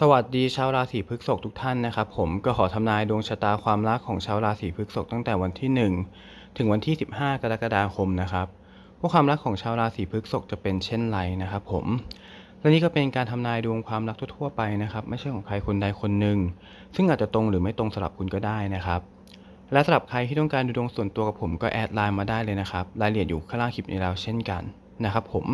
สวัสดีชาวราศีพฤษภทุกท่านนะครับ ผมก็ขอทำนายดวงชะตาความรักของชาวราศีพฤษภตั้งแต่วันที่ 1 ถึงวันที่ 15 กรกฎาคมนะครับว่าความรักของชาวราศีพฤษภจะเป็นเช่นไรนะครับ ผมและนี่ก็เป็นการทำนายดวงความรักทั่วๆไปนะครับ ไม่ใช่ของใครคนใดคนหนึ่ง ซึ่งอาจจะตรงหรือไม่ตรงสำหรับคุณก็ได้นะครับ และสำหรับใครที่ต้องการดูดวงส่วนตัวกับผมก็แอดไลน์มาได้เลยนะครับรายละเอียดอยู่ข้างล่างคลิปนี้แล้วเช่นกันนะครับ ผม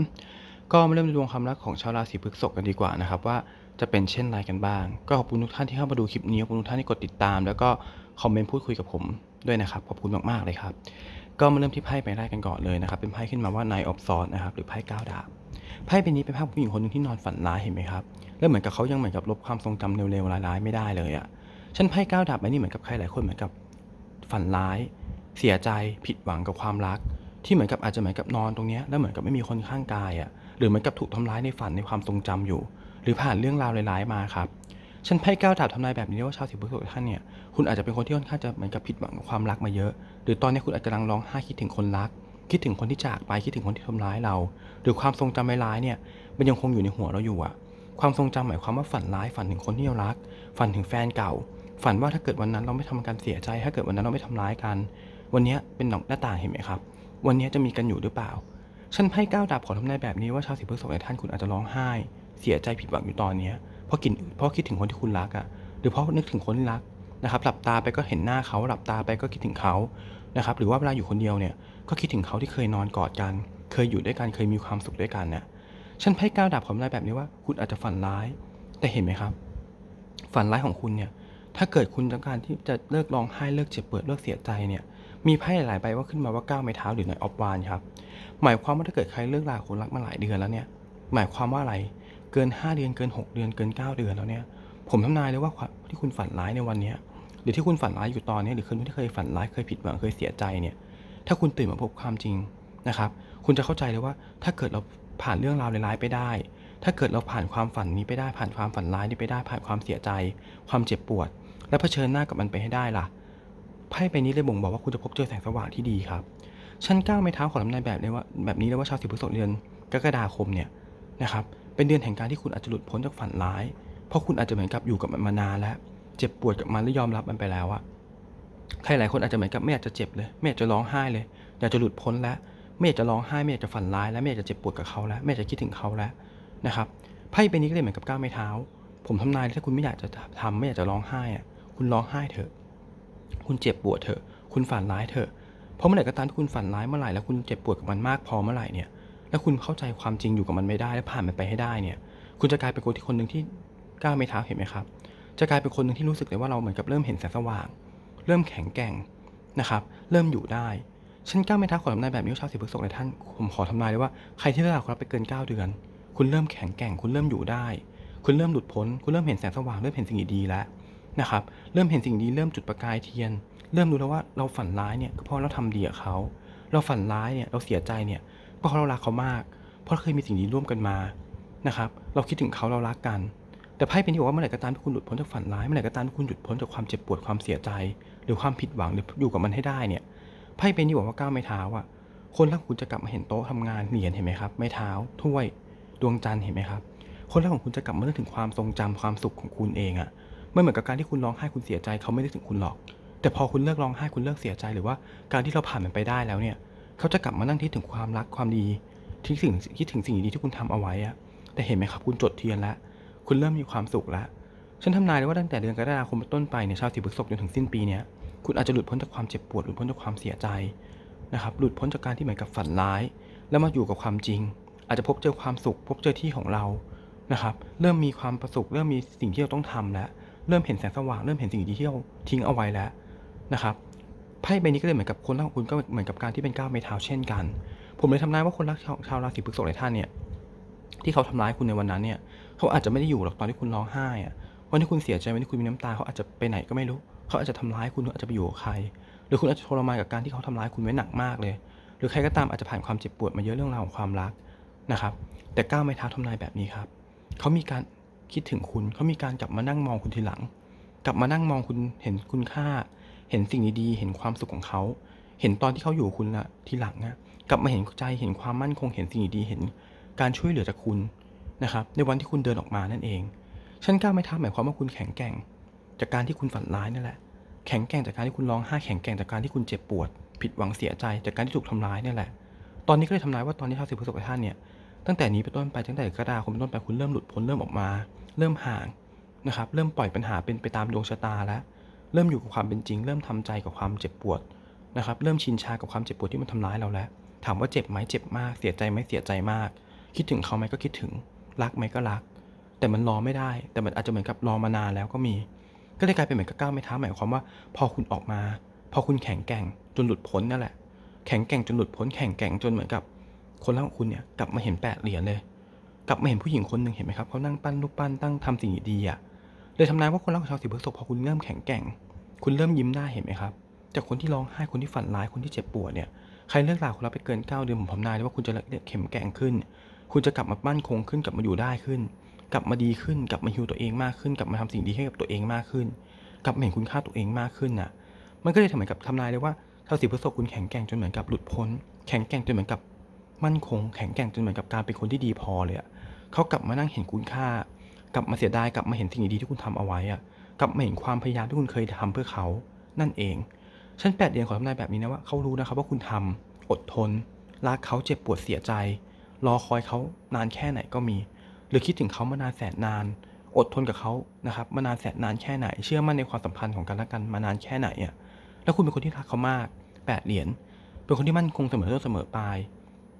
ก็มาเริ่มดูดวงความรักของชาวราศีพฤษภกันดีกว่านะครับว่า จะเป็นเช่นไรกันบ้าง ก็ขอบคุณทุกท่านที่เข้ามาดูคลิปนี้ขอบคุณทุกท่านที่กดติดตาม แล้วก็คอมเมนต์พูดคุยกับผมด้วยนะครับขอบคุณมากๆเลยครับ ก็มาเริ่มที่ไพ่ใบแรกกันก่อนเลยนะครับ เป็นไพ่ขึ้นมาว่า Nine of Swords นะครับหรือไพ่ก้าวดาบไพ่ใบนี้เป็นภาพผู้หญิงคนหนึ่งที่นอนฝันร้ายเห็นไหมครับแล้วเหมือนกับเขายังเหมือนกับลบความทรงจำเร็วๆร้ายๆไม่ได้เลยอะฉันไพ่ก้าวดาบใบนี้เหมือนกับใครหลายคนเหมือนกับฝันร้าย เสียใจผิดหวังกับความรัก ที่เหมือนกับอาจจะเหมือนกับนอนตรงเนี้ยแล้วเหมือนกับไม่มีคนข้างกายอะหรือเหมือนกับถูกทำร้ายในฝันในความทรงจำอยู่ หรือผ่านเรื่องราวร้ายๆมาครับฉันไพ่ก้าวดาบทำนายแบบนี้ว่าชาวสิบพฤษภท่านเนี่ยคุณอาจจะเป็นคนที่ค่อนข้างจะเหมือนกับผิดหวังกับความรักมาเยอะ หรือตอนนี้คุณอาจจะกำลังร้องไห้คิดถึงคนรัก คิดถึงคนที่จากไปคิดถึงคนที่ทำร้ายเรา หรือความทรงจำร้ายเนี่ยมันยังคงอยู่ในหัวเราอยู่อะความทรงจำหมายความว่าฝันร้ายฝันถึงคนที่เรารัก ฝันถึงแฟนเก่า ฝันว่าถ้าเกิดวันนั้นเราไม่ทำการเสียใจ ถ้าเกิดวันนั้นเราไม่ทำร้ายกัน วันนี้เป็นหนอกหน้าต่างเห็นไหมครับ วันนี้จะมีกันอยู่หรือเปล่า ฉันไพ่ก้าวดาบขอทำนายแบบนี้ว่าชาวสิบพฤษภในท่านคุณอาจจะร้องไห้ เสียใจผิดหวังอยู่ตอนเนี้ยเพราะกินเพราะคิดถึงคนที่คุณรักอะ่ะหรือเพราะนึกถึงคนที่รักนะครับหลับตาไปก็เห็นหน้าเขาหลับตาไปก็คิดถึงเขานะครับหรือว่าเวลาอยู่คนเดียวเนี่ยก็คิดถึงเขาที่เคยนอนกอดกัน เคยอยู่ด้วยกันเคยมีความสุขด้วยกันเนี่ยฉันไพ่ก้าวดาบขอทำนายแบบนี้ว่าคุณอาจจะฝันร้าย แต่เห็นไหมครับ ฝันร้ายของคุณเนี่ยถ้าเกิดคุณต้องการที่จะเลิกร้องไห้เลิกเจ็บปวดเลิกเสียใจเนี่ยมีไพ่หลายใบว่าขึ้นมาว่าก้าวไม้เท้าหรือในอออฟวานครับหมายความว่าถ้าเกิดใครเลิกลาคนรักมาหลายเดือนแล้วเนี่ยหมายความว่าอะไร เกิน 5 เดือนเกิน 6 เดือนเกิน 9 เดือนแล้วเนี่ยผมทำนายเลยว่าที่คุณฝันร้ายในวันนี้หรือที่คุณฝันร้ายอยู่ตอนนี้หรือคนที่เคยฝันร้ายเคยผิดหวังเคยเสียใจเนี่ย ถ้าคุณตื่นมาพบความจริงนะครับ คุณจะเข้าใจเลยว่าถ้าเกิดเราผ่านเรื่องราวร้ายไปได้ ถ้าเกิดเราผ่านความฝันนี้ไปได้ ผ่านความฝันร้ายนี้ไปได้ ผ่านความเสียใจ ความเจ็บปวด และเผชิญหน้ากับมันไปให้ได้ล่ะไพ่ใบนี้เลยบ่งบอกว่าคุณจะพบเจอแสงสว่างที่ดีครับชั้นก้าวไม้เท้าของทำนายแบบเลยว่าแบบนี้เลยว่าชาวสิบพฤษภเดือนกรกฎาคมเนี่ยนะครับ เป็นเดือนแห่งการที่คุณอาจจะหลุดพ้นจากฝันร้าย เพราะคุณอาจจะเหมือนกับอยู่กับมันมานานแล้ว เจ็บปวดกับมันและยอมรับมันไปแล้วอะใครหลายคนอาจจะเหมือนกับไม่อยากจะเจ็บเลย ไม่อยากจะร้องไห้เลย อยากจะหลุดพ้นแล้ว ไม่อยากจะร้องไห้ ไม่อยากจะฝันร้าย แล้วไม่อยากจะเจ็บปวดกับเขาแล้ว ไม่อยากจะคิดถึงเขาแล้วนะครับ ไพ่ใบนี้ก็เลยเหมือนกับก้าวไม้เท้า ผมทำนายถ้าคุณไม่อยากจะทำไม่อยากจะร้องไห้อะคุณร้องไห้เถอะ คุณเจ็บปวดเถอะ คุณฝันร้ายเถอะ เพราะเมื่อไหร่ก็ตามที่คุณฝันร้ายเมื่อไหร่แล้วคุณเจ็บปวดกับมันมากพอเมื่อไหร่เนี่ย แล้วคุณเข้าใจความจริงอยู่กับมันไม่ได้ และผ่านมันไปให้ได้เนี่ย คุณจะกลายเป็นคนที่คนหนึ่งที่ก้าวไม่เท้าเห็นไหมครับ จะกลายเป็นคนหนึ่งที่รู้สึกเลยว่าเราเหมือนกับเริ่มเห็นแสงสว่าง เริ่มแข็งแกร่งนะครับ เริ่มอยู่ได้ฉันก้าวไม่เท้าขอทำนายแบบนี้ชาวสิบพฤษภในท่านผมขอทำนายเลยว่าใครที่เลิกรากับไปเกิน 9 เดือน คุณเริ่มแข็งแกร่ง คุณเริ่มอยู่ได้ คุณเริ่มหลุดพ้น คุณเริ่มเห็นแสงสว่าง เริ่มเห็นสิ่งดีๆแล้วนะครับ เริ่มเห็นสิ่งดี เริ่มจุดประกายเทียน เริ่มรู้แล้วว่าเราฝันร้ายเนี่ยก็เพราะเราทำดีกับเขา เราฝันร้ายเนี่ย เราเสียใจเนี่ย เพราะเรารักเขามาก เพราะเราเคยมีสิ่งดีร่วมกันมานะครับ เราคิดถึงเขาเรารักกัน แต่ไพ่เป็นที่บอกว่าเมื่อไหร่ก็ตามที่คุณหลุดพ้นจากฝันร้ายเมื่อไหร่ก็ตามที่คุณหลุดพ้นจากความเจ็บปวดความเสียใจ หรือความผิดหวังหรืออยู่กับมันให้ได้เนี่ยไพ่เป็นที่บอกว่าก้าวไม้เท้าอะคนรักคุณจะกลับมาเห็นโต๊ะทำงานเหรียญเห็นไหมครับไม้เท้าถ้วยดวงจันทร์เห็นไหมครับ คนรักของคุณจะกลับมานึกถึงความทรงจำความสุขของคุณเองอะไม่เหมือนกับการที่คุณร้องไห้คุณเสียใจเขาไม่ได้ถึงคุณหรอก แต่พอคุณเลิกร้องไห้คุณเลิกเสียใจหรือว่าการที่เราผ่านมันไปได้แล้วเนี่ย เขาจะกลับมานั่งที่ถึงความรักความดีที่สิ่งคิดถึงสิ่งดีที่คุณทำเอาไว้อะแต่เห็นไหมครับ คุณจดเทียนแล้วคุณเริ่มมีความสุขแล้วฉันทำนายเลยว่าตั้งแต่เดือนกรกฎาคมเป็นต้นไปเนี่ยชาวสิบพฤษภจนถึงสิ้นปีเนี้ยคุณอาจจะหลุดพ้นจากความเจ็บปวดหลุดพ้นจากความเสียใจนะครับหลุดพ้นจากการที่เหมือนกับฝันร้าย แล้วมาอยู่กับความจริง อาจจะพบเจอความสุข พบเจอที่ของเรานะครับเริ่มมีความประสุขเริ่มมีสิ่งที่เราต้องทำแล้ว เริ่มเห็นแสงสว่างเริ่มเห็นสิ่งดีที่เราทิ้งเอาไว้แล้วนะครับ ไพ่ใบนี้ก็เลยเหมือนกับคนรักของคุณก็เหมือนกับการที่เป็นก้าวไม้เท้าเช่นกัน ผมเลยทำนายว่าคนรักชาวชาวราศีพฤษภในท่านเนี่ยที่เขาทำร้ายคุณในวันนั้นเนี่ยเขาอาจจะไม่ได้อยู่หรอกตอนที่คุณร้องไห้อะวันที่คุณเสียใจวันที่คุณมีน้ำตาเขาอาจจะไปไหนก็ไม่รู้ เขาอาจจะทำร้ายคุณเขาอาจจะไปอยู่กับใคร หรือคุณอาจจะทรมานกับการที่เขาทำร้ายคุณไว้หนักมากเลย หรือใครก็ตามอาจจะผ่านความเจ็บปวดมาเยอะเรื่องราวของความรักนะครับ แต่ก้าวไม้เท้าทำนายแบบนี้ครับเขามีการคิดถึงคุณเขามีการกลับมานั่งมองคุณทีหลัง กลับมานั่งมองคุณเห็นคุณค่า เห็นสิ่งดีๆ เห็นความสุขของเขา เห็นตอนที่เขาอยู่คุณละทีหลังนะกลับมาเห็นใจเห็นความมั่นคงเห็นสิ่งดีๆเห็นการช่วยเหลือจากคุณนะครับในวันที่คุณเดินออกมานั่นเอง ชั้นเก้าไม้เท้าหมายความว่าคุณแข็งแกร่ง จากการที่คุณฝันร้ายนั่นแหละ แข็งแกร่งจากการที่คุณร้องไห้แข็งแกร่งจากการที่คุณเจ็บปวด ผิดหวังเสียใจจากการที่ถูกทำร้ายนี่นแหละ ตอนนี้ก็เลยทำนายว่าตอนนี้ชาวสิบพฤษภท่านเนี่ยตั้งแต่นี้เป็นต้นไปตั้งแต่กรกฎาคมเป็นต้นไปคุณเริ่มหลุดพ้นเริ่มออกมา เริ่มห่างนะครับเริ่มปล่อยปัญหาเป็นไปตามดวงชะตาแล้ว เริ่มอยู่กับความเป็นจริง เริ่มทำใจกับความเจ็บปวดนะครับ เริ่มชินชากับความเจ็บปวดที่มันทำร้ายเราแล้ว ถามว่าเจ็บไหมเจ็บมาก เสียใจไหมเสียใจมาก คิดถึงเขาไหมก็คิดถึง รักไหมก็รัก แต่มันรอไม่ได้ แต่มันอาจจะเหมือนกับรอมานานแล้วก็มี ก็เลยกลายเป็นเหมือนกับก้าวไม่ท้าหมายความว่า พอคุณออกมา พอคุณแข็งแกร่งจนหลุดพ้นนั่นแหละ แข็งแกร่งจนหลุดพ้น แข็งแกร่งจนเหมือนกับ คนรักของคุณเนี่ยกลับมาเห็นแปดเหรียญเลย กลับมาเห็นผู้หญิงคนหนึ่งเห็นไหมครับเขานั่งปั้นรูปปั้นตั้งทำสิ่งดีๆอะ เลยทำนายว่าคนรักของชาวสีพฤษภพอคุณเริ่มแข็งแกร่ง คุณเริ่มยิ้มได้เห็นไหมครับ จากคนที่ร้องไห้คนที่ฝันร้ายคนที่เจ็บปวดเนี่ยใครเลิกลาคุณแล้วไปเกินเก้าเดือนผมทำนายเลยว่าคุณจะเข้มแข็งขึ้น คุณจะกลับมามั่นคงขึ้นกลับมาอยู่ได้ขึ้น กลับมาดีขึ้นกลับมาฮิวตัวเองมากขึ้น กลับมาทำสิ่งดีให้กับตัวเองมากขึ้น กลับมาเห็นคุณค่าตัวเองมากขึ้นน่ะ มันก็เลยทำเหมือนกับทำนายเลยว่าชาวสีพฤษภคุณแข็งแกร่งจนเหมือนกับหลุดพ้น แข็งแกร่งจนเหมือนกับมั่นคง แข็งแกร่งจนเหมือนกับการเป็นคนที่ดีพอเลยอะเขากลับมานั่งเห็นคุณค่า กลับมาเสียดายกลับมาเห็นสิ่งดีๆที่คุณทำเอาไว้อะกลับมาเห็นความพยายามที่คุณเคยทำเพื่อเขา นั่นเองฉันแปดเดือนขอทำนายแบบนี้นะว่าเขารู้นะครับว่าคุณทำอดทนรักเขาเจ็บปวดเสียใจ รอคอยเขานานแค่ไหนก็มี หรือคิดถึงเขามานานแสนนาน อดทนกับเขานะครับมานานแสนนานแค่ไหน เชื่อมั่นในความสัมพันธ์ของกันและกันมานานแค่ไหนอะแล้วคุณเป็นคนที่รักเขามากแปดเหรียญเป็นคนที่มั่นคงเสมอต้นเสมอปลาย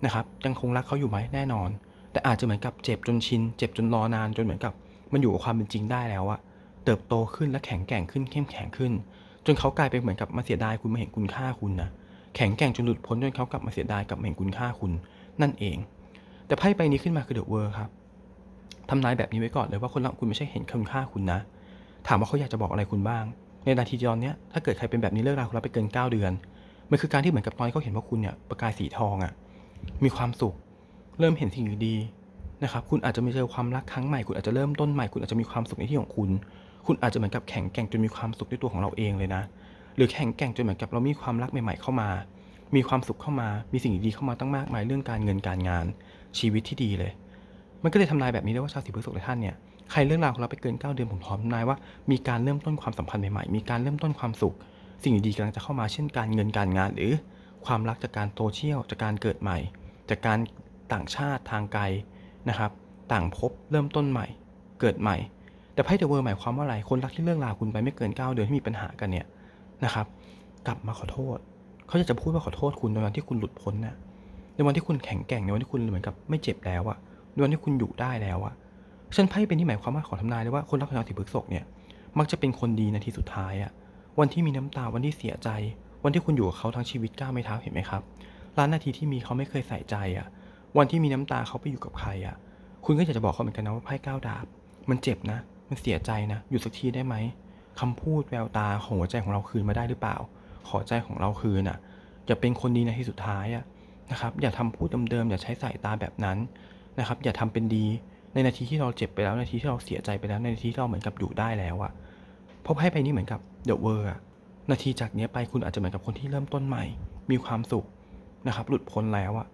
นะครับยังคงรักเขาอยู่ไหมแน่นอน แต่อาจจะเหมือนกับเจ็บจนชิน เจ็บจนรอนานจนเหมือนกับ มันอยู่กับความเป็นจริงได้แล้วอะเติบโตขึ้นและแข็งแกร่งขึ้นเข้มแข็งขึ้น จนเขากลายเป็นเหมือนกับมาเสียดายคุณมาเห็นคุณค่าคุณนะแข็งแกร่งจนหลุดพ้นจนเขากลับมาเสียดายกลับมาเห็นคุณค่าคุณนั่นเอง แต่ไพ่ใบนี้ขึ้นมาคือเดอะเวอร์ครับทำนายแบบนี้ไว้ก่อนเลยว่าคนรักคุณไม่ใช่เห็นคุณค่าคุณนะ ถามว่าเขาอยากจะบอกอะไรคุณบ้าง ในนาทีตอนเนี้ยถ้าเกิดใครเป็นแบบนี้เลิกราคุณแล้วไปเกิน 9 เดือนมันคือการที่เหมือนกับตอนที่เขาเห็นว่าคุณเนี่ยประกายสีทองอะมีความสุข เริ่มเห็นสิ่งดี นะครับคุณอาจจะมีเจอความรักครั้งใหม่คุณอาจจะเริ่มต้นใหม่คุณอาจจะมีความสุขในที่ของคุณ คุณอาจจะเหมือนกับแข็งแกร่งจนมีความสุขด้วยตัวของเราเองเลยนะ หรือแข็งแกร่งจนเหมือนกับเรามีความรักใหม่ ๆเข้ามา มีความสุขเข้ามา มีสิ่งดีๆเข้ามาตั้งมากมายเรื่องการเงินการงาน ชีวิตที่ดีเลย มันก็เลยทำนายแบบนี้ได้ว่าชาวสีพฤษภท่านเนี่ยใครเรื่องราวของเราไปเกิน 9 เดือนผมพร้อมทำนายว่ามีการเริ่มต้นความสัมพันธ์ใหม่ๆ มีการเริ่มต้นความสุข สิ่งดีๆกำลังจะเข้ามาเช่นการเงินการงาน หรือความรักจากการโซเชียลจากการเกิดใหม่ จากการต่างชาติทางไกล นะครับ ต่างภพเริ่มต้นใหม่ เกิดใหม่ แต่ไพ่เดอะเวอร์หมายความว่าอะไร คนรักที่เลิกลาคุณไปไม่เกิน 9 เดือนที่มีปัญหากันเนี่ยนะครับ กลับมาขอโทษ เขาอยากจะพูดว่าขอโทษคุณในวันที่คุณหลุดพ้นน่ะในวันที่คุณแข็งแกร่งในวันที่คุณเหมือนกับไม่เจ็บแล้วอะในวันที่คุณอยู่ได้แล้วอะฉันไพ่เป็นที่หมายความว่าขอทำนายเลยว่าคนรักของชาวสีพฤษภเนี่ยมักจะเป็นคนดีในทีสุดท้ายอะวันที่มีน้ำตาวันที่เสียใจ วันที่คุณอยู่กับเขาทั้งชีวิตก้าวไม่เท้าเห็นไหมครับล้านนาทีที่มีเขาไม่เคยใส่ใจอะ วันที่มีน้ำตาเขาไปอยู่กับใครอะคุณก็อยากจะบอกเขาเหมือนกันนะว่าไพ่ก้าวดาบ มันเจ็บนะ มันเสียใจนะ หยุดสักทีได้ไหมคำพูดแววตาของหัวใจของเราคืนมาได้หรือเปล่า ขอใจของเราคืนอะ อย่าเป็นคนดีในที่สุดท้ายอะนะครับ อย่าทำพูดเดิมๆ อย่าใช้สายตาแบบนั้นนะครับ อย่าทำเป็นดี ในนาทีที่เราเจ็บไปแล้ว นาทีที่เราเสียใจไปแล้ว ในนาทีที่เราเหมือนกับอยู่ได้แล้วอะเพราะไพ่ใบนี้เหมือนกับเดอะเวอร์อะนาทีจากนี้ไปคุณอาจจะเหมือนกับคนที่เริ่มต้นใหม่ มีความสุขนะครับ หลุดพ้นแล้วอะ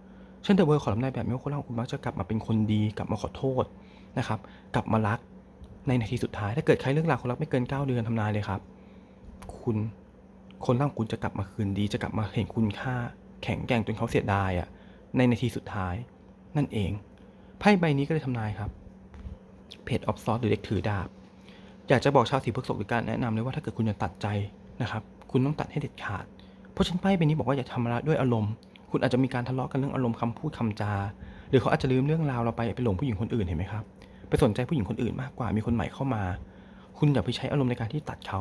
เช่นเดอะเวอร์ขอทำนายแบบนี้ว่าคนเราของคุณมักจะกลับมาเป็นคนดีกลับมาขอโทษนะครับ กลับมารักในนาทีสุดท้าย ถ้าเกิดใครเลิกลาวคนรักไม่เกิน 9 เดือนทำนายเลยครับ คุณคนร่างคุณจะกลับมาคืนดี จะกลับมาเห็นคุณค่า แข็งแกร่งจนเขาเสียดายอะในนาทีสุดท้ายนั่นเองไพ่ใบนี้ก็เลยทำนายครับเพจออฟซอสหรือเด็กถือดาบ อยากจะบอกชาวสีพฤษภหรือการแนะนำเลยว่าถ้าเกิดคุณจะตัดใจนะครับ คุณต้องตัดให้เด็ดขาด เพราะฉันไพ่ใบนี้บอกว่าอย่าทำอะไรด้วยอารมณ์ คุณอาจจะมีการทะเลาะกันเรื่องอารมณ์คำพูดคำจา หรือเขาอาจจะลืมเรื่องราวเราไปไปหลงผู้หญิงคนอื่นเห็นไหมครับ ไปสนใจผู้หญิงคนอื่นมากกว่ามีคนใหม่เข้ามา คุณอย่าไปใช้อารมณ์ในการที่ตัดเขา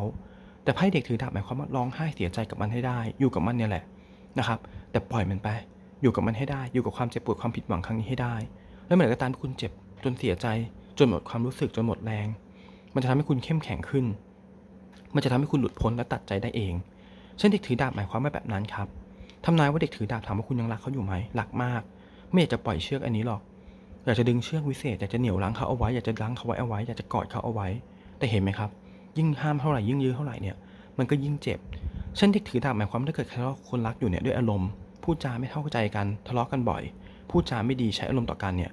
แต่ไพ่เด็กถือดาบหมายความว่าร้องไห้เสียใจกับมันให้ได้ อยู่กับมันเนี่ยแหละนะครับ แต่ปล่อยมันไป อยู่กับมันให้ได้ อยู่กับความเจ็บปวดความผิดหวังครั้งนี้ให้ได้ แล้วเมื่อไหร่ก็ตามที่คุณเจ็บจนเสียใจ จนหมดความรู้สึกจนหมดแรง มันจะทำให้คุณเข้มแข็งขึ้น มันจะทำให้คุณหลุดพ้นและตัดใจได้เอง เช่นเด็กถือดาบหมายความว่าแบบนั้นครับ ทำนายว่าเด็กถือดาบถามว่าคุณยังรักเขาอยู่ไหมรักมาก ไม่อยากจะปล่อยเชือกอันนี้หรอก อยากจะดึงเชือกวิเศษอยากจะเหนี่ยวรั้งเขาเอาไว้อยากจะรั้งเขาไว้เอาไว้อยากจะกอดเขาเอาไว้ แต่เห็นไหมครับ ยิ่งห้ามเท่าไหร่ยิ่งยื้อเท่าไหร่เนี่ยมันก็ยิ่งเจ็บเช่นเด็กถือดาบหมายความว่าถ้าเกิดทะเลาะคนรักอยู่เนี่ยด้วยอารมณ์พูดจาไม่เข้าใจกันทะเลาะกันบ่อย พูดจาไม่ดีใช้อารมณ์ต่อกันเนี่ย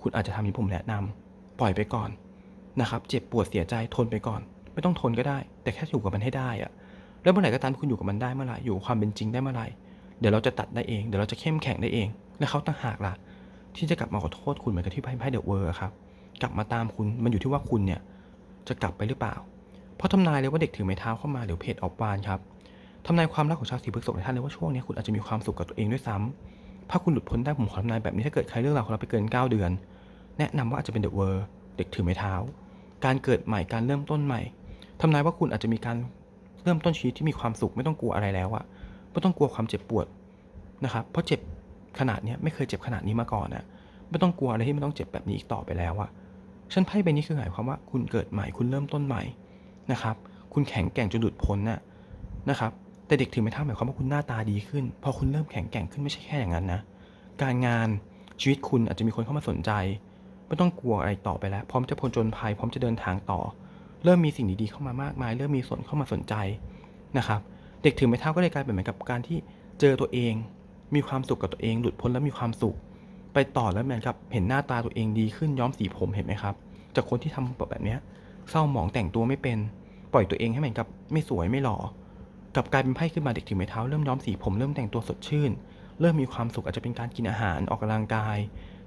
คุณอาจจะทำอย่างที่ผมแนะนำปล่อยไปก่อนนะครับ เจ็บปวดเสียใจทนไปก่อน ไม่ต้องทนก็ได้ แต่แค่อยู่กับมันให้ได้อะแล้วเมื่อไหร่ก็ตามคุณอยู่กับมันได้เมื่อไหร่อยู่ความเป็นจริงได้เมื่อไหร่ เดี๋ยวเราจะตัดได้เอง เดี๋ยวเราจะเข้มแข็งได้เอง และเขาต่างหากล่ะ ที่จะกลับมาขอโทษคุณเหมือนกับที่ไพ่ไพ่เดอะเวิร์ครับ กลับมาตามคุณ มันอยู่ที่ว่าคุณเนี่ยจะกลับไปหรือเปล่า เพราะทำนายเลยว่าเด็กถือไม้เท้าเข้ามาหรือเพจออฟวานครับทำนายความรักของชาวสีพฤษภในท่านเลยว่าช่วงนี้คุณอาจจะมีความสุขกับตัวเองด้วยซ้ำถ้าคุณหลุดพ้นได้ผมขอทำนายแบบนี้ถ้าเกิดใครเลือกเราวของเราไปเกิน 9 เดือน แนะนำว่าอาจจะเป็นเดอะเวิร์เด็กถือไม้เท้า การเกิดใหม่การเริ่มต้นใหม่ทำนายว่าคุณอาจจะมีการเริ่มต้นชีวิตที่มีความสุขไม่ต้องกลัวอะไรแล้วอะ ไม่ต้องกลัวความเจ็บปวดนะครับเพราะเจ็บขนาดนี้ไม่เคยเจ็บขนาดนี้มาก่อนอะไม่ต้องกลัวอะไรที่มันต้องเจ็บแบบนี้อีกต่อไปแล้วอะฉันไพ่ใบนี้คือหมายความว่าคุณเกิดใหม่คุณเริ่มต้นใหม่นะครับ คุณแข็งแกร่งจนหลุดพ้นน่ะนะครับ แต่เด็กถือไม้เท้าหมายความว่าคุณหน้าตาดีขึ้น พอคุณเริ่มแข็งแกร่งขึ้นไม่ใช่แค่อย่างนั้นนะ การงานชีวิตคุณอาจจะมีคนเข้ามาสนใจ ไม่ต้องกลัวอะไรต่อไปแล้ว พร้อมจะผจญภัยพร้อมจะเดินทางต่อ เริ่มมีสิ่งดีๆเข้ามามากมาย เริ่มมีส่วนเข้ามาสนใจนะครับ เด็กถือไม้เท้าก็เลยกลายเป็นเหมือนกับการที่เจอตัวเอง มีความสุขกับตัวเอง หลุดพ้นแล้วมีความสุข ไปต่อแล้วเหมือนกับเห็นหน้าตาตัวเองดีขึ้นย้อมสีผมเห็นไหมครับ จากคนที่ทำแบบเนี้ยเศร้าหมองแต่งตัวไม่เป็น ปล่อยตัวเองให้เหมือนกับไม่สวยไม่หล่อกับกลายเป็นไพ่ขึ้นมาเด็กถือไม้เท้าเริ่มย้อมสีผมเริ่มแต่งตัวสดชื่น เริ่มมีความสุขอาจจะเป็นการกินอาหารออกกำลังกาย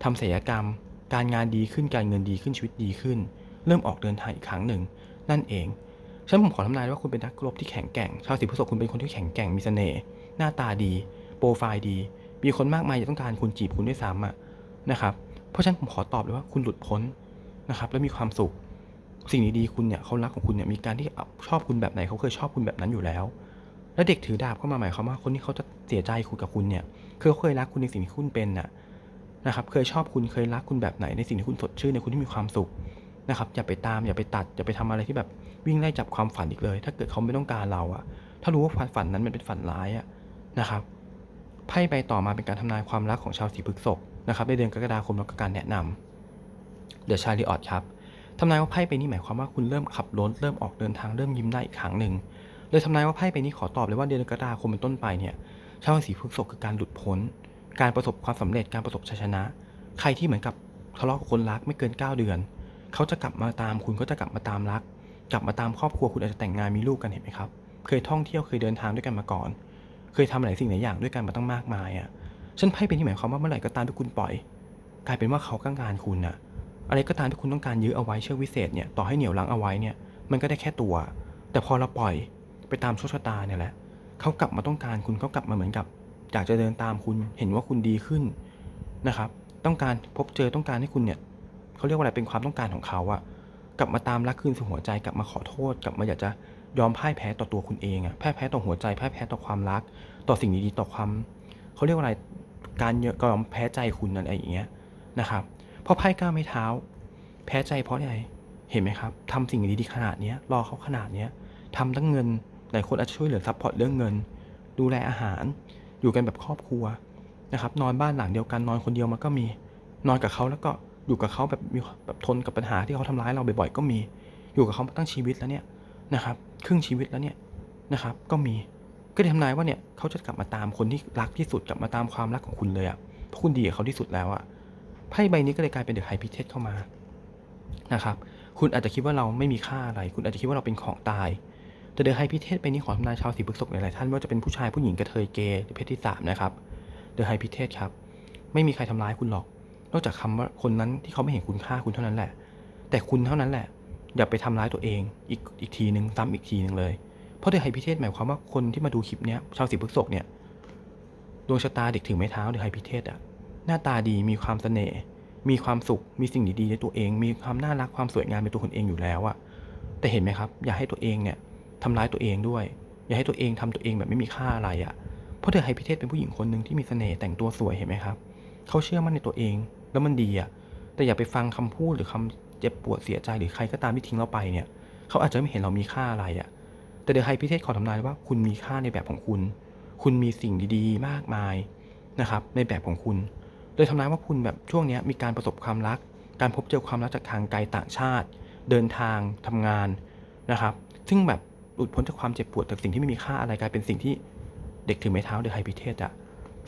ทำศัลยกรรม การงานดีขึ้นการเงินดีขึ้นชีวิตดีขึ้น เริ่มออกเดินทางอีกครั้งหนึ่ง นั่นเอง ฉันผมขอทำนายว่าคุณเป็นนักรบที่แข็งแกร่ง ชาวสีพฤษภคุณเป็นคนที่แข็งแกร่ง มีเสน่ห์ หน้าตาดี โปรไฟล์ดี มีคนมากมายอยากต้องการคุณจีบคุณด้วยซ้ำอะนะครับ เพราะฉะนั้นผมขอตอบเลยว่าคุณหลุดพ้นนะครับ และมีความสุข สิ่งดีๆคุณเนี่ยเขารักของคุณเนี่ยมีการที่ชอบคุณแบบไหนเขาเคยชอบคุณแบบนั้นอยู่แล้ว แล้วเด็กถือดาบเข้ามาหมายความว่าคนที่เขาจะเสียใจคุณกับคุณเนี่ยคือเขาเคยรักคุณในสิ่งที่คุณเป็นน่ะนะครับเคยชอบคุณเคยรักคุณแบบไหนในสิ่งที่คุณสดชื่นในคุณที่มีความสุขนะครับอย่าไปตามอย่าไปตัดอย่าไปทำอะไรที่แบบ วิ่งไล่จับความฝันอีกเลย ถ้าเกิดเขาไม่ต้องการเราอะถ้ารู้ว่าฝันฝันนั้นมันเป็นฝันร้ายอะนะครับไพ่ใบต่อมาเป็นการทำนายความรักของชาวสีพฤษภนะครับในเดือนกรกฎาคมแล้วก็การแนะนำเดอะชาริออตครับทำนายว่าไพ่ใบนี้หมายความว่าคุณเริ่มขับรถเริ่มออกเดินทางเริ่มยิ้มได้อีกครั้งหนึ่งเลยทำนายว่าไพ่ใบนี้ขอตอบเลยว่าเดือนกรกฎาคมเป็นต้นไปเนี่ยชาวราศีพฤษภคือการหลุดพ้น การประสบความสำเร็จการประสบชัยชนะ ใครที่เหมือนกับทะเลาะกับคนรักไม่เกิน 9 เดือน เขาจะกลับมาตามคุณก็จะกลับมาตามรัก กลับมาตามครอบครัวคุณอาจจะแต่งงานมีลูกกันเห็นไหมครับ เคยท่องเที่ยวเคยเดินทางด้วยกันมาก่อน เคยทำหลายสิ่งหลายอย่างด้วยกันมาตั้งมากมายอะฉันไพ่เป็นที่หมายความว่าเมื่อไหร่ก็ตามที่คุณปล่อย กลายเป็นว่าเขาต้องการคุณน่ะ อะไรก็ตามที่คุณต้องการยื้อเอาไว้เชือกวิเศษเนี่ยต่อให้เหนียวรั้งเอาไว้เนี่ยมันก็ได้แค่ตัว แต่พอเราปล่อยไปตามโชคชะตาเนี่ยแหละเขากลับมาต้องการคุณเขากลับมาเหมือนกับอยากจะเดินตามคุณเห็นว่าคุณดีขึ้นนะครับ ต้องการพบเจอต้องการให้คุณเนี่ยเขาเรียกว่าอะไรเป็นความต้องการของเขาอะ กลับมาตามรักคืนสู่หัวใจกลับมาขอโทษ กลับมาอยากจะยอมพ่ายแพ้ต่อตัวคุณเองอะพ่ายแพ้ต่อหัวใจพ่ายแพ้ต่อความรัก ต่อสิ่งดีๆต่อความเขาเรียกว่าอะไรการยอมแพ้ใจคุณอะไรอย่างเงี้ยนะครับเพราะไพ่ก้าวไม่เท้า แพ้ใจเพราะอะไรเห็นไหมครับทำสิ่งดีๆขนาดเนี้ยรอเขาขนาดเนี้ยทำตั้งเงินหลายคนอาจจะช่วยเหลือซัพพอร์ตเรื่องเงิน ดูแลอาหาร อยู่กันแบบครอบครัวนะครับนอนบ้านหลังเดียวกันนอนคนเดียวมันก็มี นอนกับเขาแล้วก็ อยู่กับเขาแบบมีแบบทนกับปัญหาที่เขาทำร้ายเราบ่อยๆก็มี อยู่กับเขาตั้งชีวิตแล้วเนี่ยนะครับครึ่งชีวิตแล้วเนี่ยนะครับ ก็มีก็ได้ทำนายว่าเนี่ยเขาจะกลับมาตามคนที่รักที่สุดกลับมาตามความรักของคุณเลยอะ่ะเพราะคุณดีกับเขาที่สุดแล้วอะ่ะไพ่ใบนี้ก็เลยกลายเป็นเดอะไฮพิเทสเข้ามานะครับคุณอาจจะคิดว่าเราไม่มีค่าอะไร คุณอาจจะคิดว่าเราเป็นของตายแต่เดอะไฮพิเทสไปนี้ขอทำนายชาวสีพฤษภหลายๆท่านไม่ว่าจะเป็นผู้ชายผู้หญิงกระเทยเกย์หรือเพศที่สามนะครับเดอะไฮพิเทสครับไม่มีใครทำร้ายคุณหรอก นอกจากคำว่าคนนั้นที่เขาไม่เห็นคุณค่าคุณเท่านั้นแหละ แต่คุณเท่านั้นแหละ อย่าไปทำร้ายตัวเอง อีกอีกทีหนึ่งซ้ำอีกทีหนึ่งเลย เพราะเดอะไฮพิเทสหมายความว่าคนที่มาดูคลิปเนี้ยชาวสีพฤษภเนี่ยดวงชะตาเด็กถือไม้เท้าเดอะไฮพิเทสอะหน้าตาดีมีความเสน่ห์มีความสุขมีสิ่งดีๆในตัวเอง มีความน่ารักความสวยงามเป็นตัวคนเองอยู่แล้วอะแต่เห็นไหมครับ อย่าให้ตัวเองเนี่ยทำร้ายตัวเองด้วย อย่าให้ตัวเองทำตัวเองแบบไม่มีค่าอะไรอะเพราะเธอไฮพิเทสเป็นผู้หญิงคนหนึ่งที่มีเสน่ห์แต่งตัวสวยเห็นไหมครับ เขาเชื่อมั่นในตัวเอง แล้วมันดีอะแต่อย่าไปฟังคำพูดหรือคำเจ็บปวดเสียใจหรือใครก็ตามที่ทิ้งเราไปเนี่ยเขาอาจจะไม่เห็นเรามีค่าอะไรอะแต่เดอะไฮพิเทสขอทำนายว่าคุณมีค่าในแบบของคุณ คุณมีสิ่งดีๆ มากมายนะครับในแบบของคุณ โดยทำนายว่าคุณแบบช่วงนี้มีการประสบความรัก การพบเจอความรักจากทางไกลต่างชาติ เดินทางทำงานนะครับ ซึ่งแบบหลุดพ้นจากความเจ็บปวดจากสิ่งที่ไม่มีค่าอะไรกลายเป็นสิ่งที่เด็กถือไม้เท้าเดอะไฮพิเทสอะ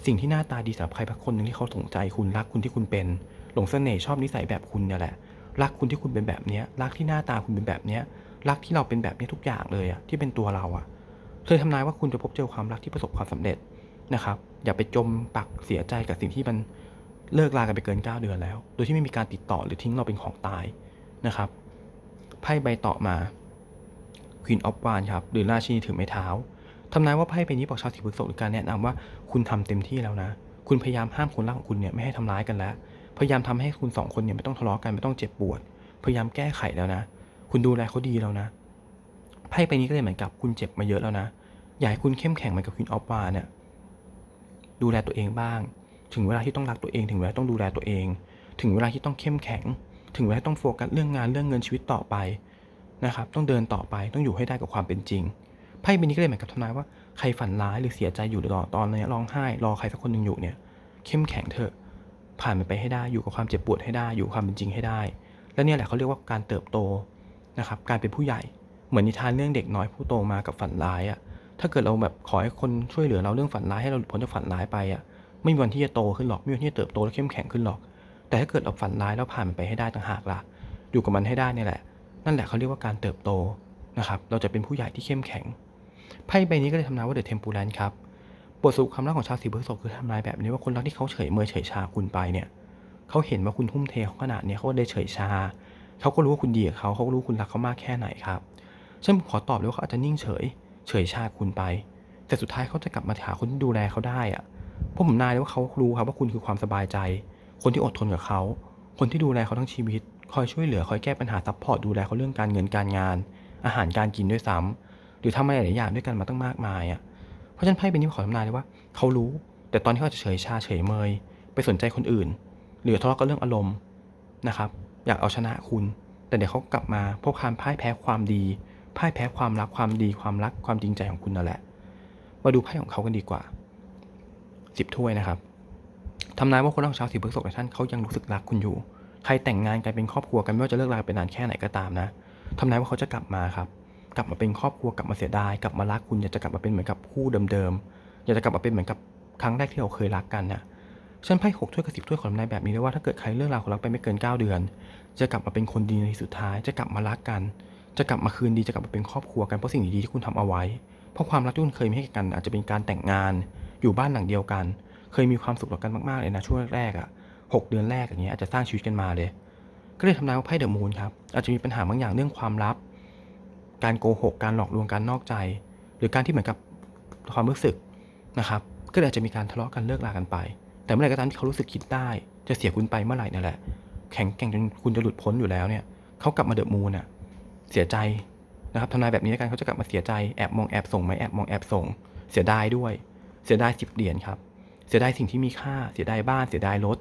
สิ่งที่หน้าตาดีสำหรับใครสักคนหนึ่งที่เขาสนใจคุณรักคุณที่คุณเป็น หลงเสน่ห์ชอบนิสัยแบบคุณเนี่ยแหละ รักคุณที่คุณเป็นแบบเนี้ยรักที่หน้าตาคุณเป็นแบบเนี้ยรักที่เราเป็นแบบนี้ทุกอย่างเลยอะที่เป็นตัวเราอะเคยทำนายว่าคุณจะพบเจอความรักที่ประสบความสำเร็จนะครับ อย่าไปจมปักเสียใจกับสิ่งที่มันเลิกลากันไปเกิน 9 เดือนแล้ว โดยที่ไม่มีการติดต่อหรือทิ้งเราเป็นของตายนะครับไพ่ใบต่อมา Queen of Wands ครับหรือราชินีถือไม้เท้า ทำนายว่าไพ่ใบนี้บอกชาวสีพฤษภหรือการแนะนำว่าคุณทำเต็มที่แล้วนะ คุณพยายามห้ามคนรักของคุณเนี่ยไม่ให้ทำร้ายกันแล้ว พยายามทำให้คุณสองคนเนี่ยไม่ต้องทะเลาะกันไม่ต้องเจ็บปวด พยายามแก้ไขแล้วนะ คุณดูแลเขาดีแล้วนะ ไพ่ใบนี้ก็เลยเหมือนกับคุณเจ็บมาเยอะแล้วนะ อยากให้คุณเข้มแข็งเหมือนกับ Queen of Wands เนี่ย ดูแลตัวเองบ้าง ถึงเวลาที่ต้องรักตัวเอง ถึงเวลาต้องดูแลตัวเอง ถึงเวลาที่ต้องเข้มแข็ง ถึงเวลาต้องโฟกัสเรื่องงานเรื่องเงินชีวิตต่อไปนะครับ ต้องเดินต่อไป ต้องอยู่ให้ได้กับความเป็นจริง ไพ่ใบนี้ก็เลยเหมือนกับทำนายว่าใครฝันร้ายหรือเสียใจอยู่หรือตอนนี้ร้องไห้ รอใครสักคนหนึ่งอยู่เนี่ย เข้มแข็งเถอะ ผ่านมันไปให้ได้อยู่กับความเจ็บปวดให้ได้อยู่ความเป็นจริงให้ได้ และเนี่ยแหละเขาเรียกว่าการเติบโตนะครับการเป็นผู้ใหญ่เหมือนนิทานเรื่องเด็กน้อยผู้โตมากับฝันร้ายอะ่ะถ้าเกิดเราแบบขอให้คนช่วยเหลือเราเรื่องฝันร้ายให้เราหลุดพ้นจากฝันร้ายไปอะ่ะไม่มีวันที่จะโตขึ้นหรอกไม่มีวันที่จะเติบโตและเข้มแข็งขึ้นหรอก แต่ถ้าเกิดเราฝันร้ายแล้วผ่านมันไปให้ได้ต่างหากล่ะ อยู่กับมันให้ได้นี่แหละ นั่นแหละเขาเรียกว่าการเติบโตนะครับ เราจะเป็นผู้ใหญ่ที่เข้มแข็ง ไพ่ใบนี้ก็เลยทำนายว่าเดอะเทมปูแลนครับบทสรุปความรักของชาวสีพฤษภคือทำนายแบบนี้ว่าคนรักที่เขาเฉยเมยเฉยชาคุณไปเนี่ยเขาเห็นว่าคุณทุ่มเทขาขนาดนี้เขาก็เลยเฉยชาเขาก็รู้ว่าคุณดีกับเขาเขาก็รู้คุณรักเขามากแค่ไหนครับฉันขอตอบเลยว่าเขาอาจจะนิ่งเฉย เฉยชาคุณไป แต่สุดท้ายเขาจะกลับมาหาคนที่ดูแลเขาได้อะพราะผมนายเลยว่าเขารู้ครับว่าคุณคือความสบายใจ คนที่อดทนกับเขา คนที่ดูแลเขาทั้งชีวิต คอยช่วยเหลือคอยแก้ปัญหาซัพพอร์ตดูแลเขาเรื่องการเงินการงาน อาหารการกินด้วยซ้ำห รือทำอะไรหลายอย่างด้วยกันมาตั้งมากมายอะเพราะฉะนั้นไพ่เป็นนี้ขอทำนายเลยว่า เขารู้ แต่ตอนที่เขาจะเฉยชาเฉยเมย ไปสนใจคนอื่น หรือทะเลาะกันเรื่องอารมณ์นะครับ อยากเอาชนะคุณ แต่เดี๋ยวเขากลับมาเพราะความพ่ายแพ้ความดีพ่ายแพ้ความรักความดีความรักความจริงใจของคุณนั่นแหละ มาดูไพ่ของเขากันดีกว่าสิบถ้วยนะครับทำนายว่าคนรักชาวสีพฤษภในท่านเขายังรู้สึกรักคุณอยู่ ใครแต่งงานกันเป็นครอบครัวกันไม่ว่าจะเลิกราไปนานแค่ไหนก็ตามนะทำนายว่าเขาจะกลับมาครับ กลับมาเป็นครอบครัวกลับมาเสียดายกลับมารักคุณอยากจะกลับมาเป็นเหมือนกับคู่เดิมๆอยากจะกลับมาเป็นเหมือนกับครั้งแรกที่เราเคยรักกันน่ะฉันไพ่หกถ้วยกับสิบถ้วยของนายแบบนี้เลยว่าถ้าเกิดใครเลิกราวของรักไปไม่เกิน 9 เดือน จะกลับมาเป็นคนดีในที่สุดท้าย จะกลับมารักกัน จะกลับมาคืนดีจะกลับมาเป็นครอบครัวกันเพราะสิ่งดีๆที่คุณทำเอาไว้ เพราะความรักที่คุณเคยมีให้กัน อาจจะเป็นการแต่งงาน อยู่บ้านหลังเดียวกัน เคยมีความสุขต่อกันมากๆเลยนะช่วงแรกๆอะหกเดือนแรกอย่างเงี้ยอาจจะสร้างชีวิตกันมาเลย ก็เลยทำนายว่าไพ่เดอะมูนครับอาจจะมีปัญหาบางอย่างเรื่องความลับ การโกหก การหลอกลวงการนอกใจ หรือการที่เหมือนกับความรู้สึกนะครับ ก็เลยอาจจะมีการทะเลาะกันเลิกลากันไป แต่เมื่อไหร่ก็ตามที่เขารู้สึกคิดได้ จะเสียคุณไปเมื่อไหร่นั่นแหละ แข็งแกร่งจนคุณจะหลุดพ้นอยู่แล้วเนี่ยเขากลับมาเดอะมูนอะเสียใจนะครับทำนายแบบนี้แล้วกันเขาจะกลับมาเสียใจแอบมองแอบส่งไหมแอบมองแอบส่ง เสียดายด้วย เสียดายสิบเหรียญครับ เสียดายสิ่งที่มีค่า เสียดายบ้าน เสียดายรถ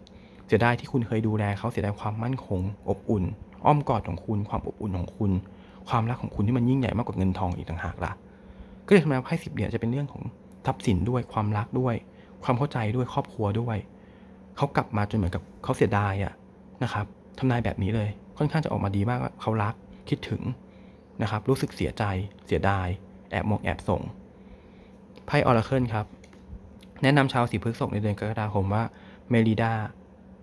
เสียดายที่คุณเคยดูแลเขาเสียดายความมั่นคง อบอุ่น อ้อมกอดของคุณ ความอบอุ่นของคุณ ความรักของคุณที่มันยิ่งใหญ่มากกว่าเงินทองอีกต่างหากล่ะ ก็เลยทำให้ไพ่สิบเหรียญจะเป็นเรื่องของทรัพย์สินด้วยความรักด้วย ความเข้าใจด้วยครอบครัวด้วยเขากลับมาจนเหมือนกับเขาเสียดายอะนะครับทำนายแบบนี้เลยค่อนข้างจะออกมาดีมากว่าเขารักคิดถึงนะครับ รู้สึกเสียใจเสียดาย แอบมองแอบส่งไพ่ออราเคิลครับ แนะนำชาวสีพฤษภในเดือนกรกฎาคมว่าเมลิดา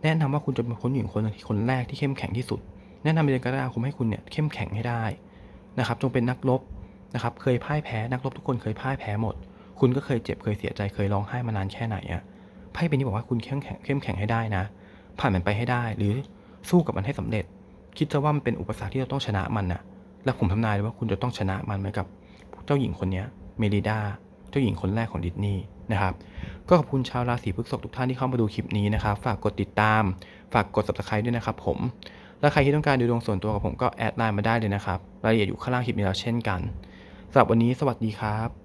แนะนำว่าคุณจะเป็นคนหญิงคนที่คนแรกที่เข้มแข็งที่สุด แนะนำในเดือนกรกฎาคมให้คุณเนี่ยเข้มแข็งให้ได้ นะครับจงเป็นนักรบนะครับเคยพ่ายแพ้นักรบทุกคนเคยพ่ายแพ้หมด คุณก็เคยเจ็บเคยเสียใจเคยร้องไห้มานานแค่ไหนอะไพ่เป็นนี้บอกว่าคุณเข้มแข็งเข้มแข็งให้ได้นะ ผ่านมันไปให้ได้ หรือสู้กับมันให้สำเร็จ คิดซะว่ามันเป็นอุปสรรคที่เราต้องชนะมันนะและผมทำนายเลยว่าคุณจะต้องชนะมันเหมือนกับเจ้าหญิงคนนี้เมลิดาเจ้าหญิงคนแรกของดิสนีย์นะครับก็ขอบคุณชาวราศีพฤษภทุกท่านที่เข้ามาดูคลิปนี้นะครับ ฝากกดติดตาม ฝากกด subscribe ด้วยนะครับผม และใครที่ต้องการดูดวงส่วนตัวกับผมก็แอดไลน์มาได้เลยนะครับ รายละเอียดอยู่ข้างล่างคลิปนี้แล้วเช่นกันสำหรับวันนี้สวัสดีครับ